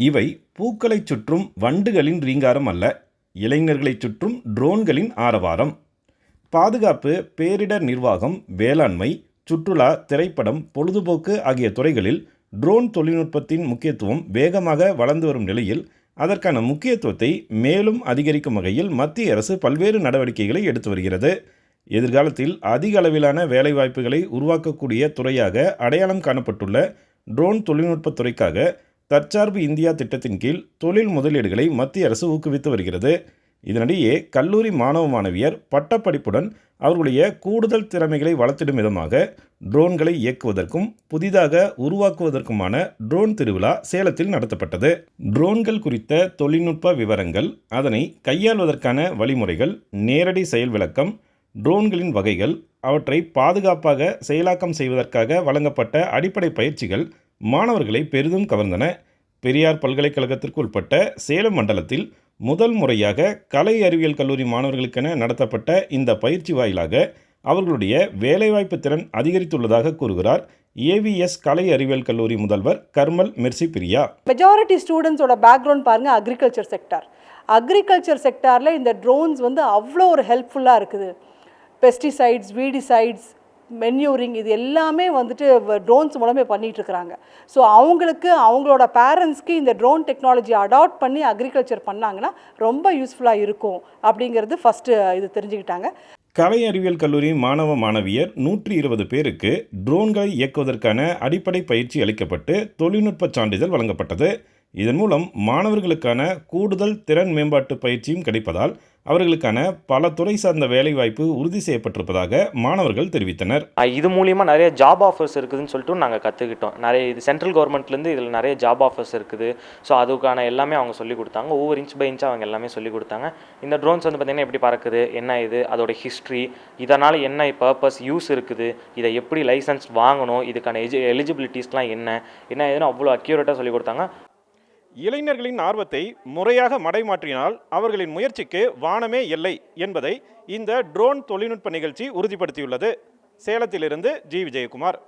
இவை பூக்களைச் சுற்றும் வண்டுகளின் ரீங்காரம் அல்ல இளைஞர்களைச் சுற்றும் ட்ரோன்களின் ஆரவாரம். பாதுகாப்பு பேரிடர் நிர்வாகம் வேளாண்மை சுற்றுலா திரைப்படம் பொழுதுபோக்கு ஆகிய துறைகளில் ட்ரோன் தொழில்நுட்பத்தின் முக்கியத்துவம் வேகமாக வளர்ந்து வரும் நிலையில் அதற்கான முக்கியத்துவத்தை மேலும் அதிகரிக்கும் வகையில் மத்திய அரசு பல்வேறு நடவடிக்கைகளை எடுத்து வருகிறது. எதிர்காலத்தில் அதிக அளவிலான வேலைவாய்ப்புகளை உருவாக்கக்கூடிய துறையாக அடையாளம் காணப்பட்டுள்ள ட்ரோன் தொழில்நுட்பத் துறைக்காக தற்சார்பு இந்தியா திட்டத்தின் கீழ் தொழில் முதலீடுகளை மத்திய அரசு ஊக்குவித்து வருகிறது. இதனிடையே கல்லூரி மாணவ மாணவியர் பட்டப்படிப்புடன் அவர்களுடைய கூடுதல் திறமைகளை வளர்த்திடும் விதமாக ட்ரோன்களை இயக்குவதற்கும் புதிதாக உருவாக்குவதற்குமான ட்ரோன் திருவிழா சேலத்தில் நடத்தப்பட்டது. ட்ரோன்கள் குறித்த தொழில்நுட்ப விவரங்கள் அதனை கையாள்வதற்கான வழிமுறைகள் நேரடி செயல் விளக்கம் ட்ரோன்களின் வகைகள் அவற்றை பாதுகாப்பாக செயலாக்கம் செய்வதற்காக வழங்கப்பட்ட அடிப்படை பயிற்சிகள் மாணவர்களை பெரிதும் கவர்ந்தன. பெரியார் பல்கலைக்கழகத்திற்கு உட்பட்ட சேலம் மண்டலத்தில் முதல் முறையாக கலை அறிவியல் கல்லூரி மாணவர்களுக்கென நடத்தப்பட்ட இந்த பயிற்சி வாயிலாக அவர்களுடைய வேலைவாய்ப்பு திறன் அதிகரித்துள்ளதாக கூறுகிறார் ஏவிஎஸ் கலை அறிவியல் கல்லூரி முதல்வர் கர்மல் மெர்சி பிரியா மெஜாரிட்டி ஸ்டூடெண்ட்ஸோட பேக்ரவுண்ட் பாருங்கள் அக்ரிகல்ச்சர் செக்டார் அக்ரிகல்ச்சர் செக்டாரில் இந்த ட்ரோன்ஸ் வந்து அவ்வளோ ஒரு ஹெல்ப்ஃபுல்லாக இருக்குது. பெஸ்டிசைட்ஸ் வீடிசைட்ஸ் மென்யூரிங் இது எல்லாமே வந்துட்டு ட்ரோன்ஸ் மூலமே பண்ணிகிட்ருக்குறாங்க ஸோ அவங்களுக்கு அவங்களோட பேரண்ட்ஸ்க்கு இந்த ட்ரோன் டெக்னாலஜி அடாப்ட் பண்ணி அக்ரிகல்ச்சர் பண்ணாங்கன்னா ரொம்ப யூஸ்ஃபுல்லாக இருக்கும் அப்படிங்கிறது ஃபஸ்ட்டு இது தெரிஞ்சுக்கிட்டாங்க. கலை அறிவியல் கல்லூரி மாணவ மாணவியர் நூற்றி இருபது பேருக்கு ட்ரோன்களை இயக்குவதற்கான அடிப்படை பயிற்சி அளிக்கப்பட்டு தொழில்நுட்ப சான்றிதழ் வழங்கப்பட்டது. இதன் மூலம் மாணவர்களுக்கான கூடுதல் திறன் மேம்பாட்டு பயிற்சியும் கிடைப்பதால் அவர்களுக்கான பல துறை சார்ந்த வேலைவாய்ப்பு உறுதி செய்யப்பட்டிருப்பதாக மாணவர்கள் தெரிவித்தனர். இது மூலியமாக நிறைய ஜாப் ஆஃபர்ஸ் இருக்குதுன்னு சொல்லிட்டு நாங்கள் கற்றுக்கிட்டோம் நிறைய இது சென்ட்ரல் கவர்மெண்ட்லேருந்து இதில் நிறைய ஜாப் ஆஃபர்ஸ் இருக்குது. ஸோ அதுக்கான எல்லாமே அவங்க சொல்லி கொடுத்தாங்க. ஒவ்வொரு இன்ச் பை இன்ச் அவங்க எல்லாமே சொல்லி கொடுத்தாங்க. இந்த ட்ரோன்ஸ் வந்து பார்த்திங்கன்னா எப்படி பறக்குது? என்ன இது? அதோட ஹிஸ்ட்ரி இதனால் என்ன பர்பஸ் யூஸ் இருக்குது? இதை எப்படி லைசன்ஸ் வாங்கணும்? இதுக்கான எஜி எலிஜிபிலிட்டிஸ்லாம் என்ன? என்ன ஏதுன்னு அவ்வளோ அக்யூரேட்டாக சொல்லி கொடுத்தாங்க. இளைஞர்களின் ஆர்வத்தை முறையாக மடைமாற்றினால் அவர்களின் முயற்சிக்கு வானமே இல்லை என்பதை இந்த ட்ரோன் தொழில்நுட்ப நிகழ்ச்சி உறுதிப்படுத்தியுள்ளது. சேலத்திலிருந்து ஜி. விஜயகுமார்.